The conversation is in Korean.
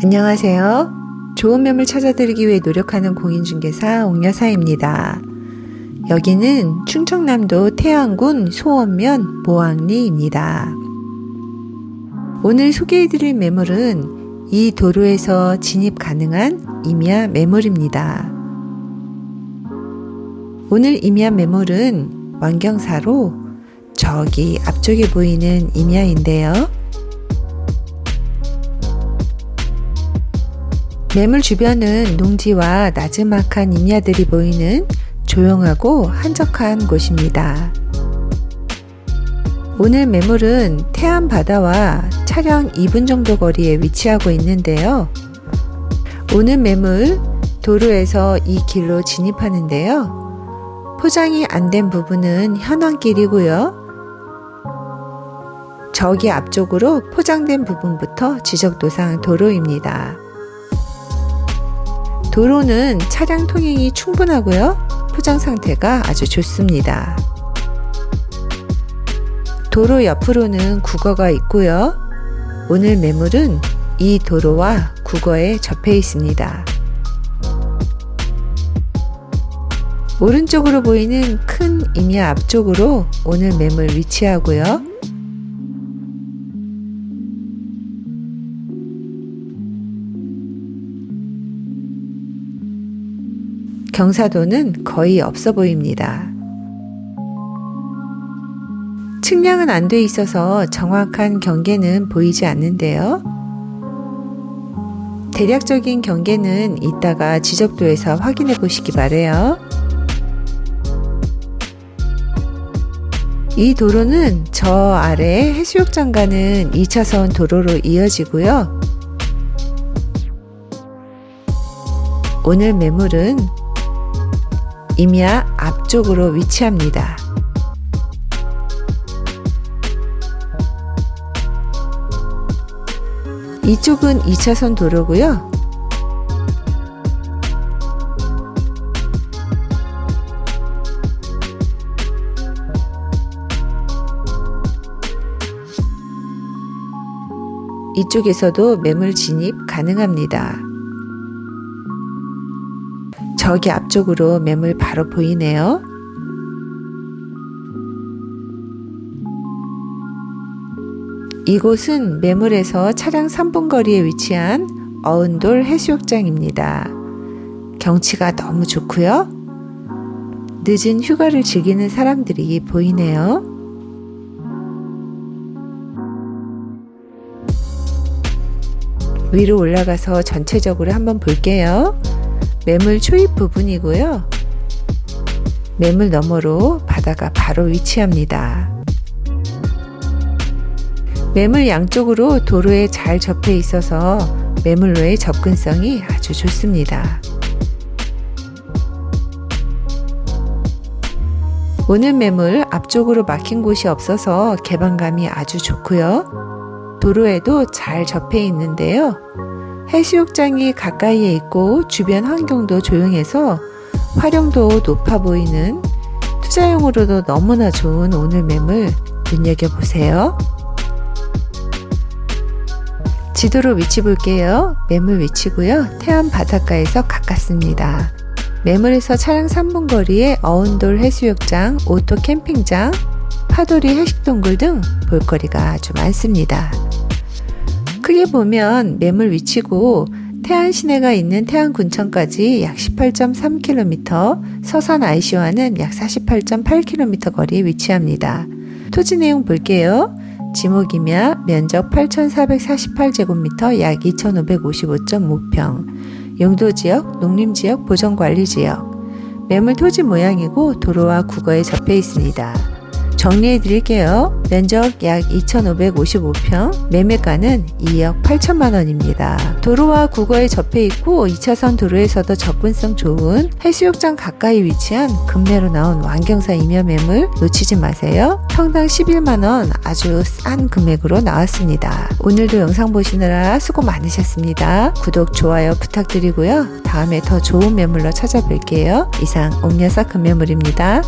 안녕하세요. 좋은 매물 찾아드리기 위해 노력하는 공인중개사 옥여사입니다. 여기는 충청남도 태안군 소원면 모항리입니다. 오늘 소개해드릴 매물은 이 도로에서 진입 가능한 임야 매물입니다. 오늘 임야 매물은 완경사로 저기 앞쪽에 보이는 임야인데요. 매물 주변은 농지와 나즈막한 임야들이 보이는 조용하고 한적한 곳입니다. 오늘 매물은 태안 바다와 차량 2분 정도 거리에 위치하고 있는데요. 오늘 매물 도로에서 이 길로 진입하는데요. 포장이 안 된 부분은 현황길이고요. 저기 앞쪽으로 포장된 부분부터 지적도상 도로입니다. 도로는 차량 통행이 충분하고요. 포장 상태가 아주 좋습니다. 도로 옆으로는 국어가 있고요. 오늘 매물은 이 도로와 국어에 접해 있습니다. 오른쪽으로 보이는 큰 임야 앞쪽으로 오늘 매물 위치하고요. 경사도는 거의 없어 보입니다. 측량은 안 돼 있어서 정확한 경계는 보이지 않는데요. 대략적인 경계는 이따가 지적도에서 확인해 보시기 바래요. 이 도로는 저 아래 해수욕장 가는 2차선 도로로 이어지고요. 오늘 매물은 임야 앞쪽으로 위치합니다. 이쪽은 2차선 도로고요. 이쪽에서도 매물 진입 가능합니다. 저기 앞쪽으로 매물 바로 보이네요. 이곳은 매물에서 차량 3분 거리에 위치한 어은돌 해수욕장입니다. 경치가 너무 좋고요. 늦은 휴가를 즐기는 사람들이 보이네요. 위로 올라가서 전체적으로 한번 볼게요. 매물 초입 부분이고요. 매물 너머로 바다가 바로 위치합니다. 매물 양쪽으로 도로에 잘 접해 있어서 매물로의 접근성이 아주 좋습니다. 오늘 매물 앞쪽으로 막힌 곳이 없어서 개방감이 아주 좋고요. 도로에도 잘 접해 있는데요. 해수욕장이 가까이에 있고 주변 환경도 조용해서 활용도 높아 보이는 투자용으로도 너무나 좋은 오늘 매물 눈여겨보세요. 지도로 위치 볼게요. 매물 위치고요. 태안 바닷가에서 가깝습니다. 매물에서 차량 3분 거리에 어운돌 해수욕장, 오토 캠핑장, 파도리 해식동굴 등 볼거리가 아주 많습니다. 크게 보면 매물 위치고 태안 시내가 있는 태안 군청까지 약 18.3km, 서산 IC와는 약 48.8km 거리에 위치합니다. 토지 내용 볼게요. 지목이며 면적 8,448제곱미터 약 2,555.5평, 용도 지역, 농림 지역, 보전 관리 지역, 매물 토지 모양이고 도로와 국어에 접해 있습니다. 정리해 드릴게요. 면적 약 2,555평, 매매가는 2억 8천만 원입니다. 도로와 국어에 접해 있고 2차선 도로에서도 접근성 좋은 해수욕장 가까이 위치한 금매로 나온 완경사 임야 매물 놓치지 마세요. 평당 11만 원 아주 싼 금액으로 나왔습니다. 오늘도 영상 보시느라 수고 많으셨습니다. 구독, 좋아요 부탁드리고요. 다음에 더 좋은 매물로 찾아뵐게요. 이상 옥녀사 금매물입니다.